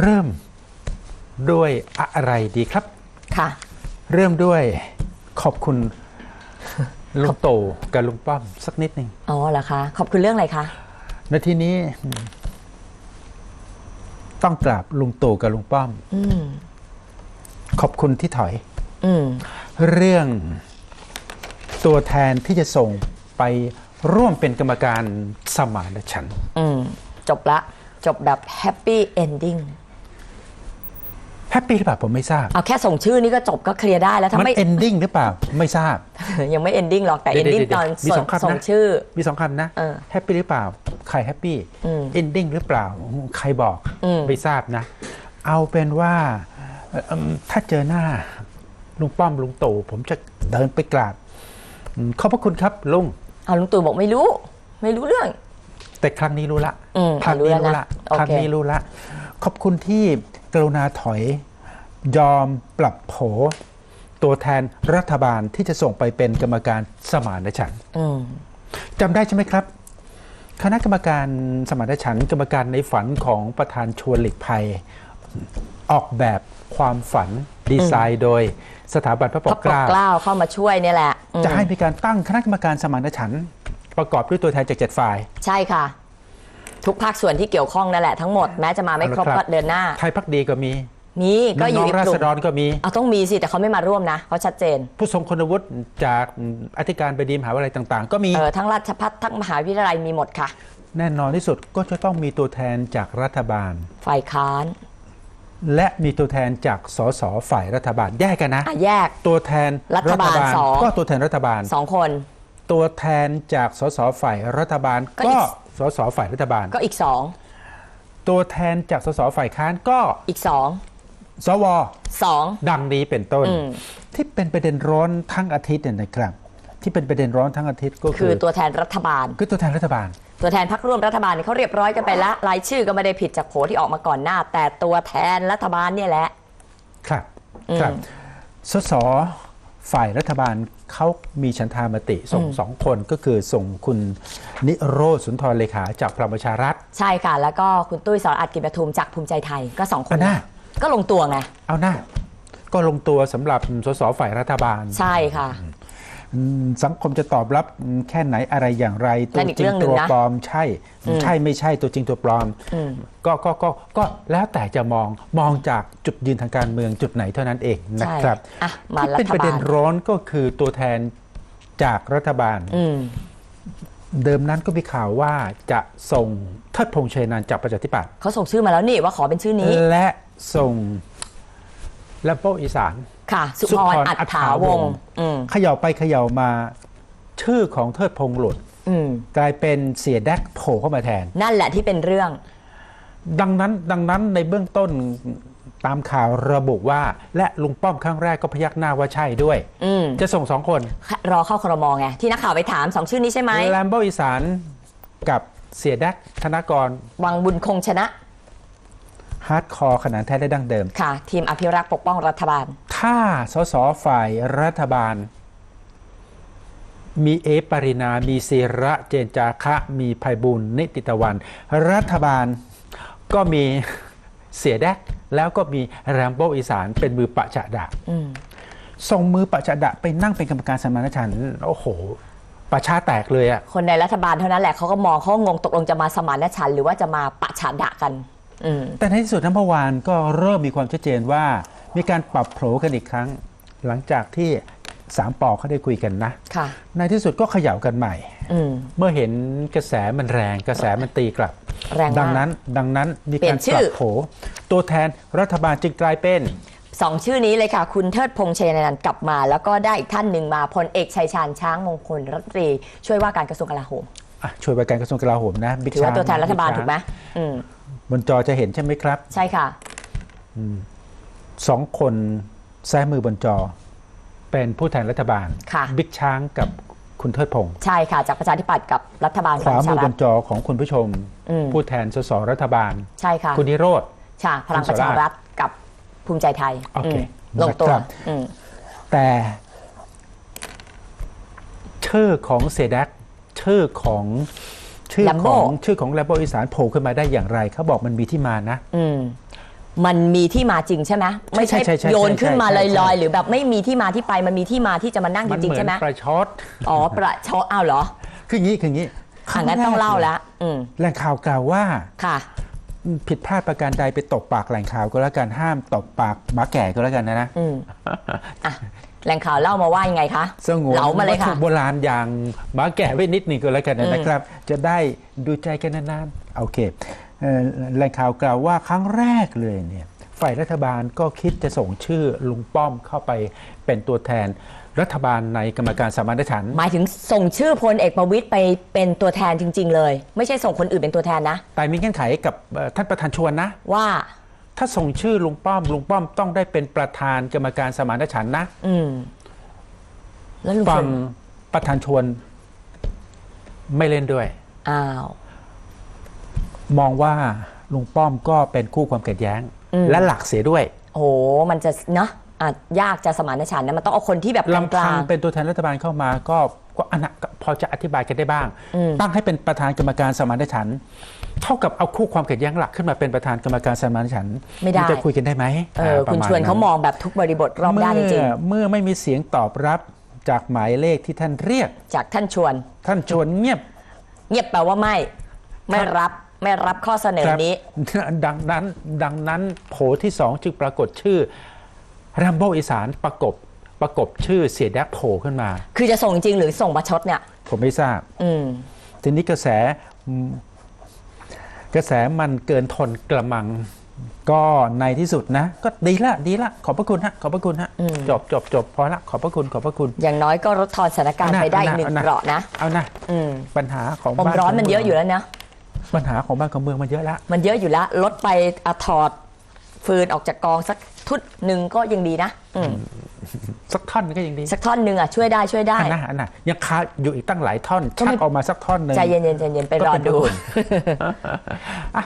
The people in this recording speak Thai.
เริ่มด้วยอะไรดีครับ ค่ะ เริ่มด้วยขอบคุณลุงตู่กับลุงป้อมสักนิดหนึ่งอ๋อเหรอคะ ขอบคุณเรื่องอะไรคะในที่นี้ ต้องกราบลุงตู่กับลุงป้อมอืมขอบคุณที่ถอยอืมเรื่องตัวแทนที่จะส่งไปร่วมเป็นกรรมการสมานฉันท์อืมจบละ จบแบบแฮปปี้เอนดิ้ง แฮปปี้หรือเปล่าผมไม่ทราบ เอาแค่ส่งชื่อนี่ก็จบก็เคลียร์ได้แล้วถ้ามันไม่ เอนดิ้งหรือเปล่าไม่ทราบ ยังไม่เอนดิ้งหรอกแต่เดี๋เอยนวดิ้งเดี๋ยวตอนมีส่สงองคำนะ ส่งชื่อ มีสองคำนะเออแฮปปี้หรือเปล่า ใครแฮปปี้อืมเอนดิ้งหรือเปล่า ใครบอกอืม ไม่ทราบนะ เอาเป็นว่าเอิ่มถ้าเจอหน้าลุงป้อมลุงตู่ผมจะเดินไปกราบอืมขอบพระคุณครับลุง เอาลุงตู่บอกไม่รู้ ไม่รู้เรื่อง แต่ครั้งนี้รู้ละอืมครั้งนี้รู้รู้แล้ละวนะโอเคครั้งนี้รู้ละ ขอบคุณที่ กรุณาถอย ยอมปรับโผ ตัวแทนรัฐบาลที่จะส่งไปเป็นกรรมการสมานฉันท์อืมจำได้ใช่ไหมครับ คณะกรรมการสมานฉันท์กรรมการในฝันของประธานชวนหลีกภัย ออกแบบความฝันดีไซน์โดยสถาบันพระปพกระปเกกล้าเกล้าเข้ามาช่วยเนี่ยแหละอืมจะให้มีการตั้งคณะกรรมการสมานฉันท์ประกอบด้วยตัวแทนจากเจ็ดฝ่าย ใช่ค่ะ ทุกภาคส่วนที่เกี่ยวข้องนั่นแหละทั้งหมดแม้จะมาไม่ครบเอาละครัก็บเดินหน้า ไทยพักดีก็มีมีก็อยู่น้องอีกๆรากลุ่ษมฎรก็มีเอาต้องมีสิแต่เขาไม่มาร่วมนะเขาชัดเจน ผู้ทรงคุณวุฒิจากอธิการบดีมหาวิทยาลัยต่างๆ ก็มีเออทั้งราชพัฒทั้งมหาวิทยาลัยมีหมดค่ะ แน่นอนที่สุดก็จะต้องมีตัวแทนจากรัฐบาล ฝ่ายค้าน และมีตัวแทนจากสสฝ่ายรัฐบาลแยกกันนะอะแยกตัวแทนรัฐบาลสองก็ตัวแทนรัฐบาลสองคน ตัวแทนจากสสฝ่ายรัฐบาลก็อีก็ก สสฝ่ายรัฐบาล ก็อีกสองตัวแทนจากสสฝ่ายค้านก็อีกสองสวสองดังนี้เป็นต้นอืมที่เป็นประเด็นร้อนทั้งอาทิตย์เนี่ยนะครับ ที่เป็นประเด็นร้อนทั้งอาทิตย์ก็คืคืออตัวแทนรัฐบาลคือตัวแทนรัฐบาล ตัวแทนพักร่วมรัฐบาลเนี่ยเขาเรียบร้อยกันไปแล้วรายชื่อก็ไม่ได้ผิดจากโผที่ออกมาก่อนหน้า แต่ตัวแทนรัฐบาลเนี่ยแหละ ครับอืมครับสสฝ่ายรัฐบาล เขามีฉันทามติส่งสองคนก็คือส่งคุณนิโรธสุนทรเลขาจากพลังประชารัฐ ใช่ค่ะ แล้วก็คุณตุ้ยสรอัดกินประทุมจากภูมิใจไทยก็สองคนอะนะก็ลงตัวไง เอาหน้าก็ลงตัวสำหรับสสฝ่ายรัฐบาล ใช่ค่ะอืม สังคมจะตอบรับแค่ไหนอะไรอย่างไร ตันั่วนอีกจริเรื่องงหนึ่ตังวนะปลอมใช่ ใช่ไม่ใช่ตัวจริงตัวปลอมอืมก็ก็ก็ก็แล้วแต่จะมองมองจากจุดยืนทางการเมืองจุดไหนเท่านั้นเองนะใช่ครับอะมาที่รัเป็นฐประบาเด็ลนร้อนก็คือตัวแทนจากรัฐบาลอืมเดิมนั้นก็มีข่าวว่าจะส่งเทิดพงษ์ชัยนันท์จากประชาธิปัตย์เขาส่งชื่อมาแล้วนี่ว่าขอเป็นชื่อนี้ และส่งแลมโปอีสาน ค่ะ สุสุพพรรอัฏอัฏฐาฐาววงงศ์ศ์อืมเขย่าไปเขย่ามาชื่อของเทิดพงษ์หลุดอืมกลายเป็นเสียแดกโผล่เข้ามาแทน นั่นแหละที่เป็นเรื่อง ดังนั้นดังนั้นในเบื้องต้นตามข่าวระบุว่า และลุงป้อมครั้งแรกก็พยักหน้าว่าใช่ด้วย อืมจะส่งสองคนรอเข้าครมไงที่นักข่าวไปถามสองชื่อนี้ใช่ไหมแลมโบอีสานกับเสียแดกธนากร วังบุญคงชนะฮาร์ดคอร์ขนาดแท้และดั้งเดิม ค่ะ ทีมอภิรักษ์ปกป้องรัฐบาล ถ้าสสฝ่ายรัฐบาล มีเอปรินา มีศิระเจนจาคะ มีภัยบุญนิติตะวัน รัฐบาลก็มีเสียแดก แล้วก็มีแรมโบอีสานเป็นมือปะจะดะอืมส่งมือปะจะดะไปนั่งเป็นกรรมการสมานฉันท์โอ้โหประชาแตกเลยอะคนในรัฐบาลเท่านั้นแหละเขาก็มองเขาก็งงตกลงจะมาสมานฉันท์หรือว่าจะมาปะฉาดะกันอืมแต่ในที่สุดนั้นเมื่อวานก็เริ่มมีความชัดเจนว่า มีการปรับโผกันอีกครั้ง หลังจากที่สามปอเขาได้คุยกันนะค่ะในที่สุดก็เขย่ากันใหม่อืมเมื่อเห็นกระแสมันแรงกระแสมันตีกลับแรงมากดังนั้นดังนั้นมีเปลี่กายรนชื่ปอรับโผตัวแทนรัฐบาลจึงกลายเป็นสองชื่อนี้เลยค่ะ คุณเทิดพงษ์ชัยนันท์กลับมา แล้วก็ได้อีกท่านหนึ่งมาพลเอกชัยชาญช้างมงคลรัฐมนตรี ช่วยว่าการกระทรวงกลาโหมอะช่วยว่าการกระทรวงกลาโหมนะบิ๊กถือว่าช้งตัวแทนรัฐบาลบิ๊กช้งถูกไหมอืมบนจอจะเห็นใช่ไหมครับ ใช่ค่ะ สองคนซ้ายมือบนจอ เป็นผู้แทนรัฐบาลค่ะบิ๊กช้างกับคุณเทิดพงศ์ใช่ค่ะ จากประชาธิปัตย์กับรัฐบาลขวาประมืชาอรับฐนจอของคุณผู้ชมอืมผู้แทนสสรัฐบาล ใช่ค่ะคุณนิโรธใช่พลังประชารัฐกับภูมิใจไทยโอเคมลงตัวนะครับอืมแต่ชื่อของเซดักชื่อของชื่อของชื่อของแลมโบอีสานโผล่ขึ้นมาได้อย่างไรเขาบอกมันมีที่มานะอื มมันมีที่มาจริงใช่ไหมไม่ใช่ใช่ใช่โยนขึ้นมาใช่ลใช่ใช่ อยๆ หรือแบบไม่มีที่มาที่ไปมันมีที่มาที่จะมานั่งจมันริงเหๆมือใช่นไหมประชดอ๋อประชดอ้าวเหรอคืออย่างนี้คืออย่างนี้อ่างั้นต้องเล่าละอืมแหล่งข่าวกล่าวว่าค่ะ ผิดพลาดประการใดไปตบปากแหล่งข่าวก็แล้วกันห้ามตบปากหมาแก่ก็แล้วกันนะนะอืมอะแหล่งข่าวเล่ามาว่ายังไงคะสงวนเหลามาเลยวัตถุค่ะ โบราณอย่างหมาแก่ไว้นิดหนึ่งก็แล้วกันอืมนะครับ จะได้ดูใจกันนานๆโอเคเอ่อ แหล่งข่าวกล่าวว่าครั้งแรกเลยเนี่ยฝ่ายรัฐบาลก็คิดจะส่งชื่อลุงป้อมเข้าไปเป็นตัวแทนรัฐบาลในกรรมการสมานฉันท์หมายถึงส่งชื่อพลเอกประวิตยไปเป็นตัวแทนจริง ๆ เลย ไม่ใช่ส่งคนอื่นเป็นตัวแทนนะ แต่มีเงื่อนไขกับเอ่อท่านประธานชวนนะ ว่า ถ้าส่งชื่อลุงป้อมลุงป้อมต้องได้เป็นประธานกรรมการสมานฉันท์นะอืม แล้วลุงพฟัลงประธานชวนไม่เล่นด้วย อ้าว มองว่าลุงป้อมก็เป็นคู่ความขัดแย้ง อืม และหลักเสียด้วยโอ้โหมันจะเนาะอะยากจะสมานฉันท์นะมันต้องเอาคนที่แบบกลำพัลางงเป็นตัวแทนรัฐบาลเข้ามาก็ก็อันนั้นก็พอจะอธิบายกันได้บ้างอืมตั้งให้เป็นประธานกรรมการสมานฉันท์เท่ากับเอาคู่ความขัดแย้งหลักขึ้นมาเป็นประธาน กรรมการสมานฉันท์ไม่ได้ นจะคุยกันได้ไหมๆเออปคุณระมณชวนเขามองแบบทุกบริบทรอบด้านจริงเมื่อเมื่อไม่มีเสียงตอบรับจากหมายเลขที่ท่านเรียก ๆจากท่านชวน ท่านชวนเงียบ เงียบแปลว่าไม่ ไม่รับ ไม่รับข้อเสนอครับนี้ ดังนั้นดังนั้นโผที่สองจึงปรากฏชื่อรัมโบอีสานประกบประกบชื่อเสียแดกโผล่ขึ้นมา คือจะส่งจริงหรือส่งประชดเนี่ย ผมไม่ทราบอืมทีนี้กระแสอืมกระแสมันเกินทนกระมัง ก็ในที่สุดนะ ก็ดีละดีละ ขอบพระคุณฮะขอบพระคุณฮะอืมจบจบจบพอละขอบพระคุณขอบพระคุณ อย่างน้อยก็ลดทอนสถานการณ์เอานะไปได้อีกหนึ่งเอานะเปราะนะ เอานะอืมปัญหาของปมบ้านร้อนมันเยอะอยู่แล้วนะ ปัญหาของบ้านของเมืองมันเยอะละมันเยอะอยู่แล้วลดไปอะถอดฟืนออกจากกองสักทุดหนึ่งก็ยังดีนะอืมสักท่อนก็ยังดีสักท่อนหนึ่งอะช่วยได้ช่วยได้ อันนะอันนะยังคาอยู่อีกตั้งหลายท่อนก็ไม่ชักออกมาสักท่อนหนึ่ง ใจเย็นๆใจเย็นๆไปรอดู อะ